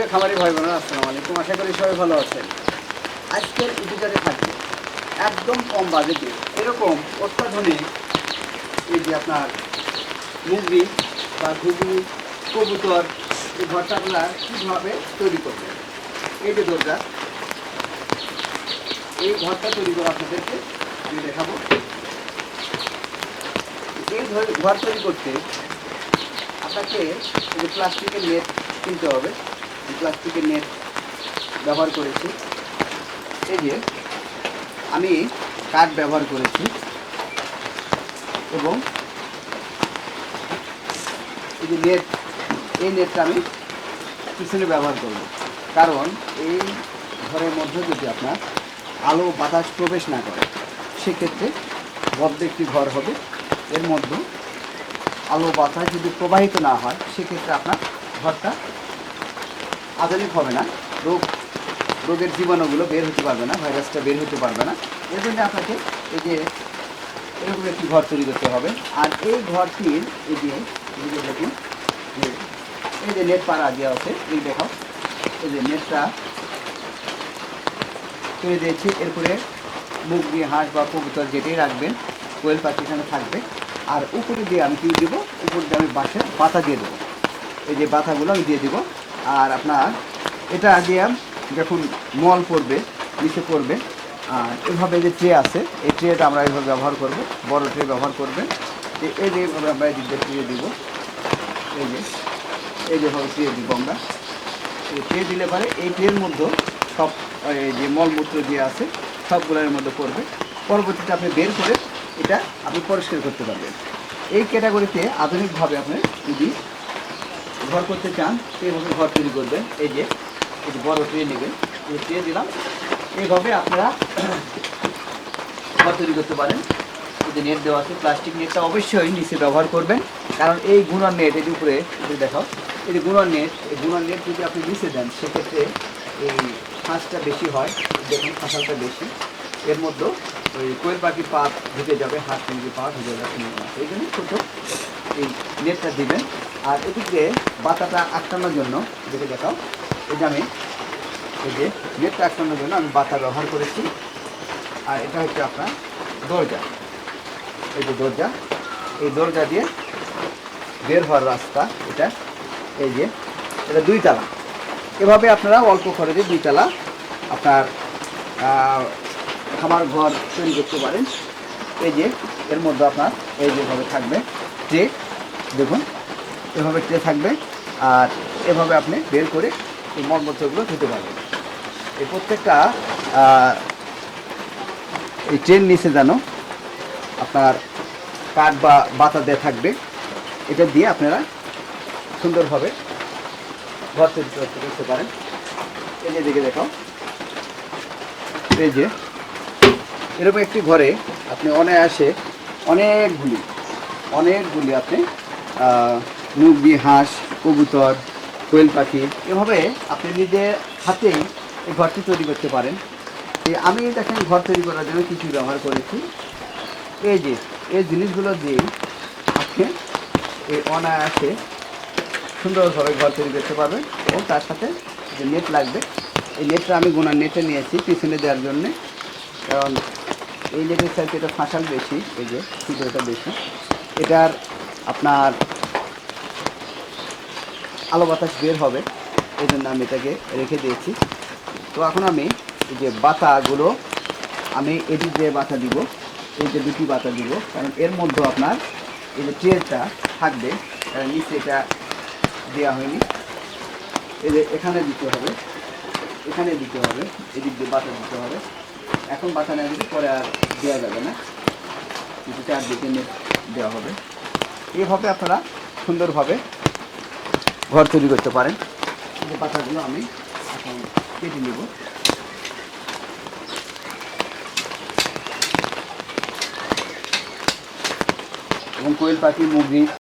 প্রিয় খামারি ভাই বোনেরা আসসালামু আলাইকুম। আশা করি সবাই ভালো আছেন। আজকের এপিসোডে থাকবে একদম কম বাজেটে, এরকম অত্যাধুনিক এই যে আপনার মুরগি বা ঘুগনি কবুতর, এই ঘরটাগুলা কীভাবে তৈরি করবে? এই যে দরজা, এই ঘরটা তৈরি করে আপনাদেরকে আমি দেখাবো। এই ঘর- তৈরি করতে আপনাকে প্লাস্টিকের নেট কিনতে হবে। প্লাস্টিকের নেট ব্যবহার করেছি। এই যে, আমি কাঠ ব্যবহার করেছি এবং এই যে নেট, এই নেটটা আমি পিছনে ব্যবহার করব। কারণ এই ঘরের মধ্যে যদি আপনার আলো বাতাস প্রবেশ না করে, সেক্ষেত্রে বদ্ধ একটি ঘর হবে। এর মধ্যে আলো বাতাস যদি প্রবাহিত না হয়, সেক্ষেত্রে আপনার ঘরটা আধুনিক হবে না। রোগ, রোগের জীবাণুগুলো বের হতে পারবে না, ভাইরাসটা বের হতে পারবে না। এর জন্য আপনাকে এই যে এরকম একটি ঘর তৈরি করতে হবে। আর এই ঘরটির এই যে দেখুন এই যে নেট পাড়া দেওয়া আছে, এই দেখাও। এই যে নেটটা তৈরি দিয়েছি। এরপরে মুখ দিয়ে হাঁস বা কবুতর যেটাই রাখবেন, কোয়েল পাখি এখানে থাকবে। আর উপরে দিয়ে আমি কী দেবো? উপরে দিয়ে আমি বাঁশের পাতা দিয়ে দেবো। এই যে বাতাগুলো আমি দিয়ে দেবো। আর আপনার এটা দিয়ে যখন মল পড়বে, নিচে পড়বে, আর এভাবে যে ট্রে আছে, এই ট্রেটা আমরা এইভাবে ব্যবহার করব, বড় ট্রে ব্যবহার করবেন। এই- যে এইভাবে আমরা এদিক ট্রে দিব, এই যে, এই যেভাবে ট্রে দিব আমরা। এই ট্রে দিলে পরে এই ট্রের মধ্যে সব, এই যে মলমূত্র দিয়ে আছে, সবগুলোর মধ্যে পড়বে। পরবর্তীতে আপনি বের করে এটা আপনি পরিষ্কার করতে পারবেন। এই ক্যাটাগরিতে আধুনিকভাবে আপনি যদি ঘর করতে চান এইভাবে ঘর তৈরি করবেন। এই যে এই যে বড় ট্রে নেবেন, এই দিলাম। এইভাবে আপনারা ঘর তৈরি করতে পারেন। এই যে নেট দেওয়া আছে, প্লাস্টিক নেটটা অবশ্যই নিচে ব্যবহার করবেন। কারণ এই গুণার নেট এর উপরে দেখাও এই যে গুণার নেট, এই গুণার নেট যদি আপনি নিচে দেন, সেক্ষেত্রে এই ফাঁসটা বেশি হয়, দেখুন ফাঁসালটা বেশি। এর মধ্যে ওই কোয়েল পাখির পা ঢুকে যাবে, হাত মুরগির ঢুকে যাবে, এই জন্য ছোটো এই নেটটা দিবেন। আর এদিকে বাতাটা আটকানোর জন্য, দেখে দেখাও, এই যে আমি, এই যে নেটটা আটকানোর জন্য আমি বাতা ব্যবহার করেছি। আর এটা হচ্ছে আপনার দরজা। এই যে দরজা, এই দরজা দিয়ে বের হওয়ার রাস্তা এটা, এই যে, এটা দুই তালা। এভাবে আপনারা অল্প খরচে দুই তালা আপনার খামার ঘর তৈরি করতে পারেন। এই যে, এর মধ্যে আপনার এই যেভাবে থাকবে ট্রে দেখুন এভাবে ট্রে থাকবে আর এভাবে আপনি বের করে এই মলমূত্রগুলো ধুতে পারবেন। এই প্রত্যেকটা এই ট্রেন নিচে যেন আপনার কাঠ বা বাতা দেওয়া থাকবে, এটা দিয়ে আপনারা সুন্দরভাবে ঘর তৈরি করতে পারেন। এই যে দিকে দেখাও এই যে এরকম একটি ঘরে আপনি অনায়াসে অনেকগুলি অনেকগুলি আপনি মুরগি, হাঁস, কবুতর, কোয়েল পাখি, এভাবে আপনি নিজের হাতেই এই ঘরটি তৈরি করতে পারেন। আমি দেখেন ঘর তৈরি করার জন্য কিছু ব্যবহার করেছি। এই যে, এই জিনিসগুলো দিয়ে আপনি এই অনায়াসে সুন্দরভাবে ঘর তৈরি করতে পারবেন এবং তার সাথে যে নেট লাগবে, এই নেটটা আমি গোনার নেটে নিয়েছি পিছনে দেওয়ার জন্যে। কারণ এই নেটের সাইজে এটা ফাঁসাল বেশি, এই যে ছিদ্রটা বেশি। এটার আপনার আলো বাতাস বের হবে, এই জন্য আমি এটাকে রেখে দিয়েছি। তো এখন আমি এই যে বাতাগুলো, আমি এদিক দিয়ে বাতা দিব, এই যে দুটি বাতা দিব, কারণ এর মধ্যে আপনার এই যে ট্রেটা থাকবে, কারণ নিচে এটা দেওয়া হয়নি। এই যে এখানে দিতে হবে, এখানে দিতে হবে, এদিক দিয়ে বাতা দিতে হবে। এখন বাতা না দিলে পরে আর দেওয়া যাবে না, কিন্তু চারদিকে দেওয়া হবে। এইভাবে আপনারা সুন্দরভাবে ঘর তৈরি করতে পারেন। পাতাগুলো আমি এখন কেটে নেব। এবং কোয়েল পাখি মুরগি।